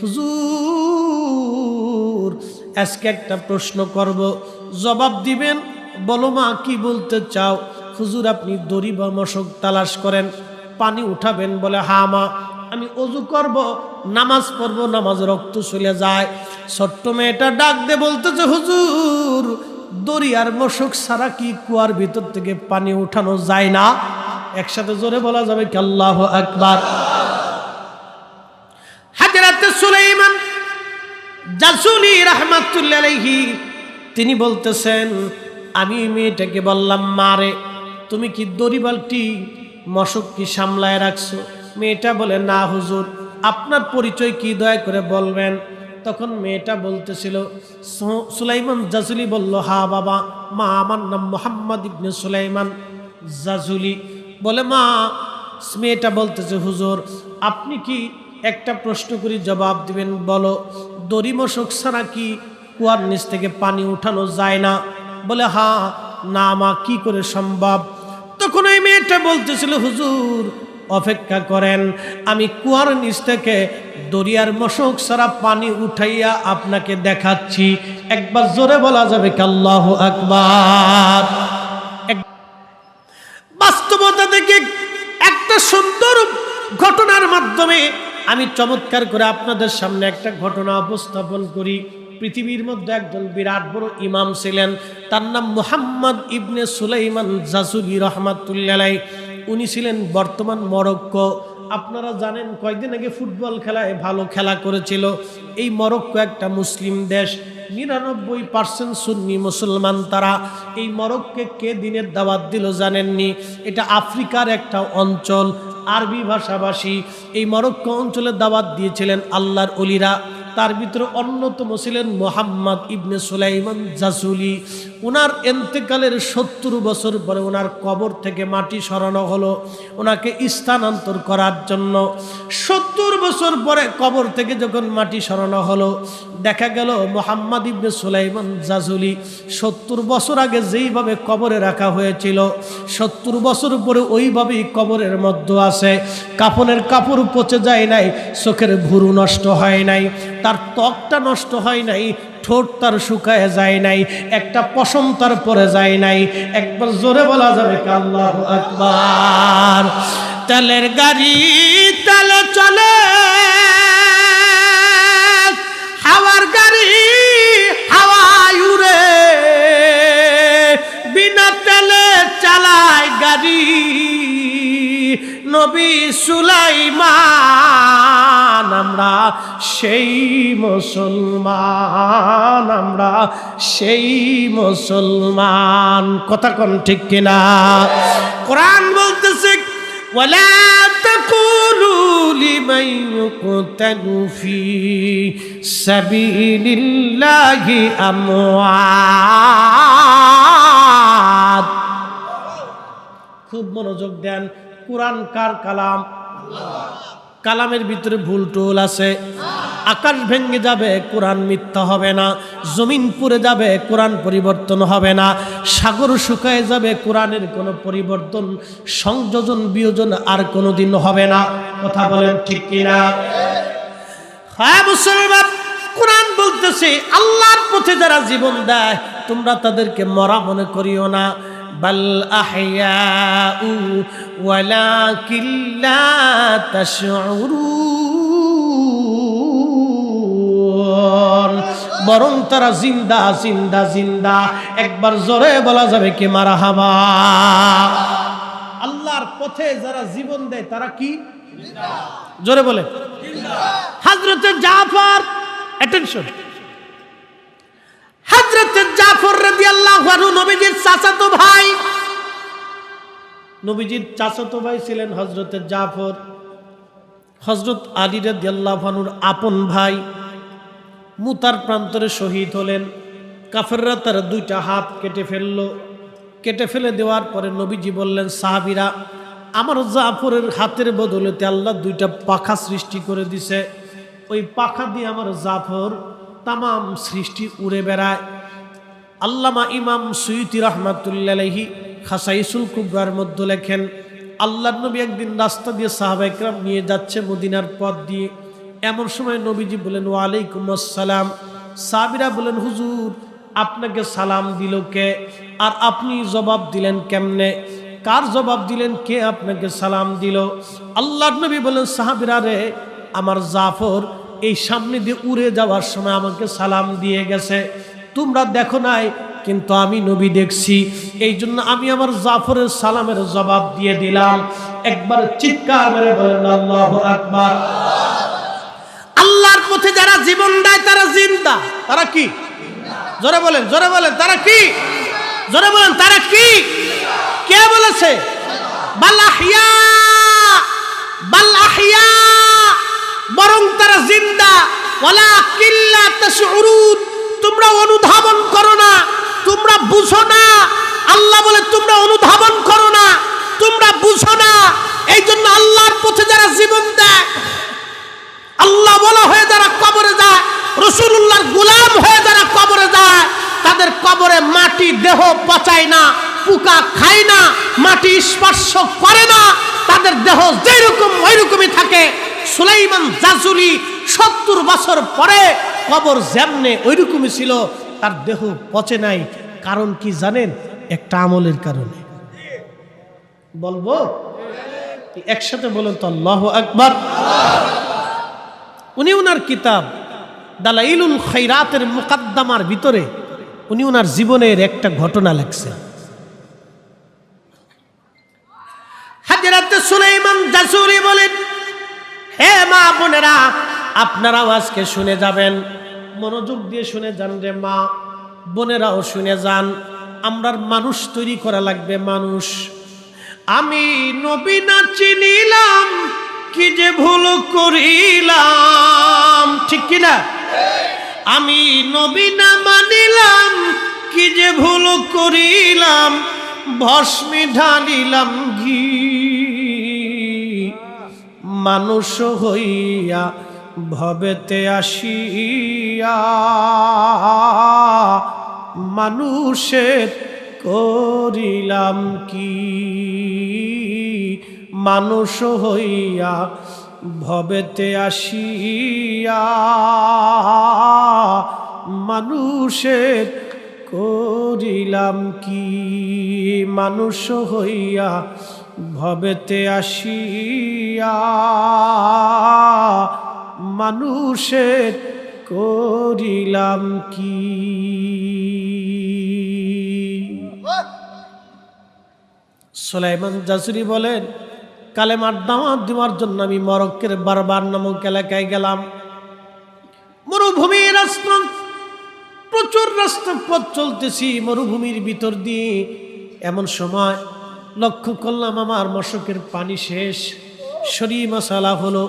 হুজুর, আজকে একটা প্রশ্ন করব। জবাব দিবেন, বলো মা, কি বলতে চাও? হুজুর, আপনি দড়ি বা মশক তালাশ করেন, পানি উঠাবেন বলে, হা মা, আমি অজু করব, নামাজ পড়ব, নামাজ রক্ত চলে যায়। ছোট্ট মেয়েটা ডাক দে বলতেছে, হুজুর, দড়ি আর মশক ছাড়া কি কুয়ার ভিতর থেকে পানি উঠানো যায় না? একসাথে জোরে বলা যাবে কি, আল্লাহ আকবার হাজরাতে সুলাইমান জাসুলি রহমাতুল্লাহ তিনি বলতেছেন, আমি মেয়েটাকে বললাম, মারে, তুমি কি দরিবালটি মশক কি সামলায় রাখছো? মেয়েটা বলে, না হুজুর, আপনার পরিচয় কি দয়া করে বলবেন? তখন মেয়েটা বলতেছিল সুলাইমান জাজুলি বলল, হা বাবা, মা, আমার নাম মোহাম্মদ ইবনে সুলাইমান জাজুলি। বলে, মা, মেয়েটা বলতেছে, হুজুর, আপনি কি একটা প্রশ্ন করি জবাব দিবেন বলো? দড়ি মশক ছাড়া কি কুয়ার নিচ থেকে পানি উঠানো যায় না? বলে, হা, না মা, কি করে সম্ভব? তখন ওই মেয়েটা বলতেছিল, হুজুর, অপেক্ষা করেন, আমি কুয়ার নিচ থেকে দরিয়ার মশক সারা পানি উঠাইয়া আপনাকে দেখাচ্ছি। একবার জোরে বলা যাবে কাল্লাহ আকবার? বাস্তবতা থেকে একটা সুন্দর ঘটনার মাধ্যমে আমি চমৎকার করে আপনাদের সামনে একটা ঘটনা উপস্থাপন করি। পৃথিবীর মধ্যে একজন বিরাট বড় ইমাম ছিলেন। তার নাম মুহাম্মদ ইবনে সুলাইমান জাসুলি রহমাতুল্লাহ উনি ছিলেন বর্তমান মরক্কো। আপনারা জানেন কয়েকদিন আগে ফুটবল খেলায় ভালো খেলা করেছিল। এই মরক্কো একটা মুসলিম দেশ। নিরানব্বই পার্সেন্ট সুন্নি মুসলমান তারা। এই মরক্কে কে দিনের দাওয়াত দিল জানেননি। এটা আফ্রিকার একটা অঞ্চল। আরবি ভাষাভাষী এই মরক্কো অঞ্চলে দাওয়াত দিয়েছিলেন আল্লাহর অলিরা। তার ভিতরে অন্যতম ছিলেন মোহাম্মদ ইবনে সুলাইমান জাসুলি। ওনার এন্তেকালের সত্তর বছর পরে ওনার কবর থেকে মাটি সরানো হলো ওনাকে স্থানান্তর করার জন্য। সত্তর বছর পরে কবর থেকে যখন মাটি সরানো হলো, দেখা গেল মোহাম্মদ ইবনে সুলাইমান জাজুলি সত্তর বছর আগে যেইভাবে কবরে রাখা হয়েছিল, সত্তর বছর পরে ওইভাবেই কবরের মধ্যে আছে। কাপনের কাপড় পচে যায় নাই, চোখের ভুরু নষ্ট হয় নাই। তার ত্বকটা নষ্ট হয় নাই, ঠোঁট তার শুকায় যায় নাই, একটা পশম তার পরে যায় নাই। একবার জোরে বলা যাবে কি আল্লাহ আকবার? তেলের গাড়ি নবী সুলাইমান আমরা সেই মুসলমান আমরা সেই মুসলমান কথা কোন ঠিক কিনা কোরআন বলতেছে ولا تقولوا لمن يقتل في سبيل الله أموات খুব মনোযোগ দেন কোরআন কার কালাম? কালামের ভিতরে ভুল টুল আছে। আকাশ ভেঙে যাবে, কোরআন মিথ্যা হবে না। জমিন পুড়ে যাবে, কোরআন পরিবর্তন হবে না। সাগর শুকায় যাবে, কোরআনের কোনো পরিবর্তন, সংযোজন, বিয়োজন আর কোনো দিন হবে না। কথা বলেন ঠিক কিনা? হ্যাঁ মুসলমান, কোরআন বলতেছে, আল্লাহর পথে যারা জীবন দেয়, তোমরা তাদেরকে মরা মনে করিও না। বাল আহয়াউ ওয়ালাকিন লা তাশউরুন বরং তারা জিন্দা জিন্দা জিন্দা। একবার জোরে বলা যাবে কি মারাহাবা। আল্লাহর পথে যারা জীবন দেয় তারা কি? জোরে বলে। হজরতে জাফর অ্যাটেনশন জাফর নবীজির চাচাতো ভাই। নবীজির চাচাতো ভাই ছিলেন হজরতে জাফর। হজরত আলী রাদিয়াল্লাহু আনহুর আপন ভাই। মুতার প্রান্তরে শহীদ হলেন। কাফেররা তার দুইটা হাত কেটে ফেলল। কেটে ফেলে দেওয়ার পরে নবীজি বললেন, সাহাবিরা, আমার জাফরের হাতের বদলেতে আল্লাহ দুইটা পাখা সৃষ্টি করে দিছে। ওই পাখা দিয়ে আমার জাফর তামাম সৃষ্টি উড়ে বেড়ায়। আল্লামা ইমাম সুইতি রহমাতুল্লাহি খাসাইসুল কুবরার মধ্যে লেখেন আল্লাহ নবী একদিন রাস্তা দিয়ে সাহাবাইকরাম নিয়ে যাচ্ছে মদিনার পথ দিয়ে। এমন সময় নবীজি বলেন, ওয়ালাইকুম আসসালাম। সাবিরা বলেন, হুজুর, আপনাকে সালাম দিল কে? আর আপনি জবাব দিলেন কেমনে? কার জবাব দিলেন? কে আপনাকে সালাম দিল? আল্লাহ নবী বলেন, সাহাবিরা রে, আমার জাফর এই সামনে দিয়ে উড়ে যাওয়ার সময় আমাকে সালাম দিয়ে গেছে। তোমরা দেখো নাই, কিন্তু আমি নবী দেখছি। এই জন্য আমি আমার জাফরের সালামের জবাব দিয়ে দিলাম। একবার চিৎকার মেরে বলেন, আল্লাহ আকবার। আল্লাহর পথে যারা জীবন দেয়, তারা জিন্দা। তারা কি? জোরে বলেন জোরে বলেন, তারা কি? জোরে বলেন, তারা কি? কে বলেছে? বরং তারা জিন্দা। কিল্লা তোমরা অনুধাবন করো না। তোমরা বুঝো না। আল্লাহ বলে, তোমরা অনুধাবন করো না। তোমরা বুঝো না। এই জন্য আল্লাহর পথে যারা জীবন দেয়, আল্লাহ বলা হয়ে যারা কবরে যায় রসুল্লাহর গোলাম হয়ে যারা কবরে যায়, তাদের কবরে মাটি দেহ পচায় না, পোকা খায় না, মাটি স্পর্শ করে না, তাদের দেহ যেরকম ওই রকমই থাকে। সুলাইমান জাজুলি সত্তর বছর পরে কবর যেমনে ওইরকমই ছিল, তার দেহ পচে নাই। কারণ কি জানেন? একটা আমলের কারণে। বলব? একসাথে বলেন তো, আল্লাহ আকবার। উনি উনার কিতাব, দালাইলুল খৈরাতের মুকাদ্দামার ভিতরে উনি উনার জীবনের একটা ঘটনা লেখছেন। হাজরাতে সুলাইমান জাসুরি বলেন, হে মা বোনেরা, আপনারাও আজকে শুনে যাবেন। মনোযোগ দিয়ে শুনে যান রে মা। বোনেরাও শুনে যান। আমরার মানুষ তৈরি করা লাগবে মানুষ। আমি নবী না চিনিলাম, কি যে ভুল করিলাম। ঠিক কিনা আমি নবী না মানিলাম, কি যে ভুল করিলাম। ভস্মে ঢালিলাম ঘি। মানুষ হইয়া ভবেতে আসিয়া মানুষের করিলাম কি? মানুষ হইয়া ভবেতে আসিয়া মানুষের করিলাম কি? মানুষ হইয়া ভবেতে আসিয়া মানুষের করিলাম কি? সোলাইমান জাসুরি বলেন, কালেমার দাওয়াত দেওয়ার জন্য আমি মরক্কের বারবার নামক এলাকায় গেলাম। মরুভূমির রাস্তা, প্রচুর রাস্তা পথ চলতেছি মরুভূমির ভিতর দিয়ে। এমন সময় লক্ষ্য করলাম আমার মশকের পানি শেষ। শরী মশালা হলো।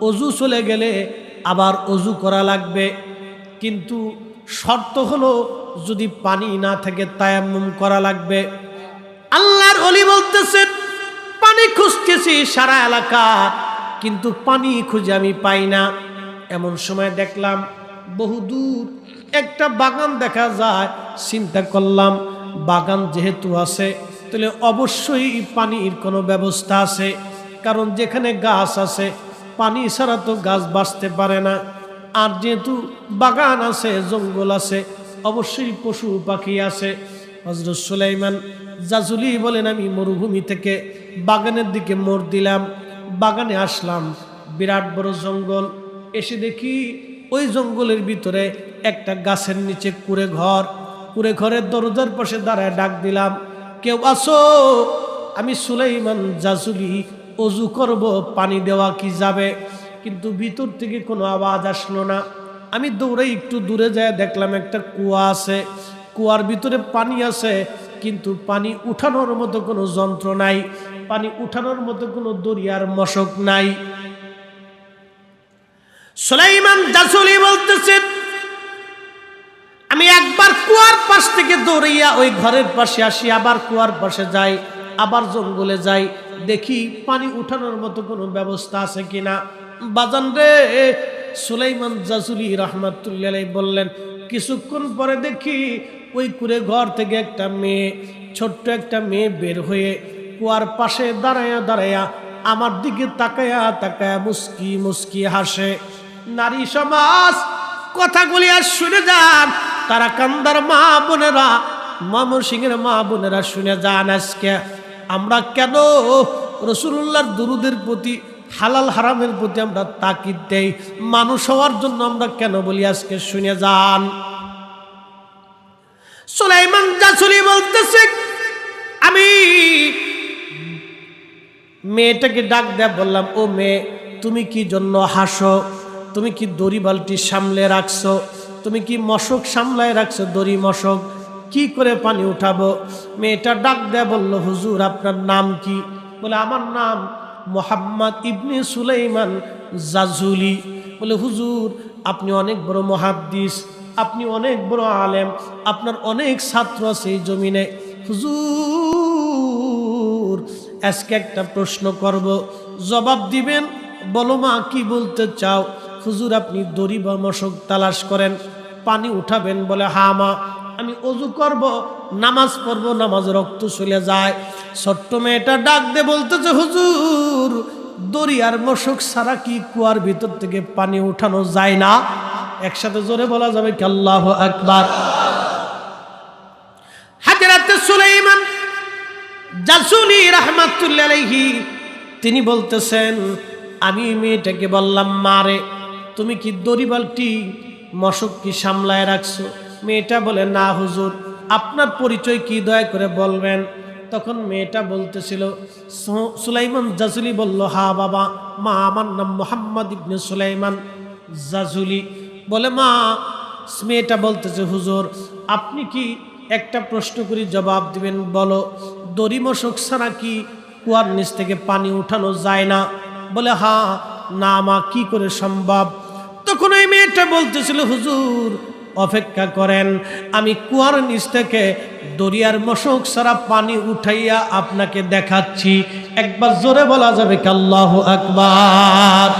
অজু চলে গেলে আবার অজু করা লাগবে। কিন্তু শর্ত হলো যদি পানি না থাকে তায়াম্মুম করা লাগবে। আল্লাহর অলি বলতেছেন, পানি খুঁজতেছি সারা এলাকা, কিন্তু পানি খুঁজে আমি পাই না। এমন সময় দেখলাম বহু দূর একটা বাগান দেখা যায়, চিন্তা করলাম, বাগান যেহেতু আছে, তাহলে অবশ্যই পানির কোনো ব্যবস্থা আছে। কারণ যেখানে গাছ আছে পানি ছাড়া তো গাছ বাঁচতে পারে না। আর যেহেতু বাগান আছে, জঙ্গল আছে, অবশ্যই পশু পাখি আছে। হজরত সুলাইমান জাজুলি বলেন, আমি মরুভূমি থেকে বাগানের দিকে মোড় দিলাম, বাগানে আসলাম। বিরাট বড় জঙ্গল। এসে দেখি ওই জঙ্গলের ভিতরে একটা গাছের নিচে কুড়ে ঘর। কুড়ে ঘরের দরজার পাশে দাঁড়ায় ডাক দিলাম, কেউ আসো আমি সুলাইমান জাজুলি অজু করব, পানি দেওয়া কি যাবে? কিন্তু ভিতর থেকে কোনো আওয়াজ আসলো না। আমি দৌড়ে একটু দূরে যায় দেখলাম একটা কুয়া আছে। কুয়ার ভিতরে পানি আছে, কিন্তু পানি উঠানোর মতো কোনো যন্ত্র নাই। পানি উঠানোর মতো কোনো দরিয়ার মশক নাই। সুলাইমান জাসুলি বলতেছেন আমি একবার কুয়ার পাশ থেকে দৌড়াইয়া ওই ঘরের পাশে আসি, আবার কুয়ার পাশে যাই। আবার জঙ্গলে যাই, দেখি পানি উঠানোর মতো কোনো ব্যবস্থা আছে কিনা। বাজান রে, সুলাইমান জাসুলি রহমাতুল্লাহ বললেন, কিছুক্ষণ পরে দেখি ওই কুড়ে ঘর থেকে একটা মেয়ে, ছোট্ট একটা মেয়ে বের হয়ে কুয়ার পাশে দাঁড়ায়া দাঁড়ায়া আমার দিকে তাকায়া তাকায়া মুস্কি মুস্কি হাসে। নারী সমাজ, কথাগুলি আর শুনে যান, তারা কান্দার মা বোনেরা মামর সিংহের মা বোনেরা শুনে যান আজকে। আমরা কেন রসুল্লাহর দুরুদের প্রতি, হালাল হারামের প্রতি আমরা তাকিদ দেই? মানুষ হওয়ার জন্য আমরা কেন বলি আজকে? শুনে যান। সুলাইমান জাসুলি বলতেছে, আমি মেয়েটাকে ডাক দেয়া বললাম, ও মেয়ে, তুমি কি জন্য হাসো? তুমি কি দড়ি বালতি সামলে রাখছো? তুমি কি মশক সামলায় রাখছো? দড়ি মশক। কি করে পানি উঠাবো? মেয়েটা ডাক দেয়া বলল, হুজুর, আপনার নাম কি? বলে, আমার নাম মোহাম্মদ ইবনে সুলাইমান জাজুলি। বলে, হুজুর, আপনি অনেক বড় মহাদ্দিস, আপনি অনেক বড় আলেম, আপনার অনেক ছাত্র আছে এই জমিনে। হুজুর, আজকে একটা প্রশ্ন করব। জবাব দিবেন, বলো মা, কি বলতে চাও? হুজুর, আপনি দড়ি বা মশক তালাশ করেন, পানি উঠাবেন বলে হা মা। আমি অজু করব, নামাজ পড়ব, নামাজ রক্ত চলে যায়। ছোট্ট মেয়েটা ডাক দে বলতেছে, হুজুর, দরিয়ার মশক ছাড়া কি কুয়ার ভিতর থেকে পানি উঠানো যায় না? একসাথে জোরে বলা যাবে কি, আল্লাহ আকবার। হাজরাতে সুলাইমান জাসুলি রহমাতুল্লাহ তিনি বলতেছেন, আমি মেয়েটাকে বললাম মারে তুমি কি দড়ি বালটি মশক কি সামলায় রাখছো? মেয়েটা বলে, না হুজুর, আপনার পরিচয় কি? দয়া করে বলবেন। তখন মেয়েটা বলতেছিল সুলাইমান জাজুলি বলল, হা বাবা, মা, আমার নাম মোহাম্মদ ইবনে সুলাইমান জাজুলি। বলে, মা। মেয়েটা বলতেছে, হুজুর, আপনি কি একটা প্রশ্ন করি জবাব দিবেন? বলো, দড়ি মশক ছাড়া কি কুয়ার নিচ থেকে পানি উঠানো যায় না? বলে, হা, না মা, কি করে সম্ভব? তখন ওই মেয়েটা বলতেছিল, হুজুর অপেক্ষা করেন। আমি কুয়ার নিচ থেকে দরিয়ার মশক সারা পানি উঠাইয়া আপনাকে দেখাচ্ছি। একবার জোরে বলা যাবে কাল্লাহ আকবার।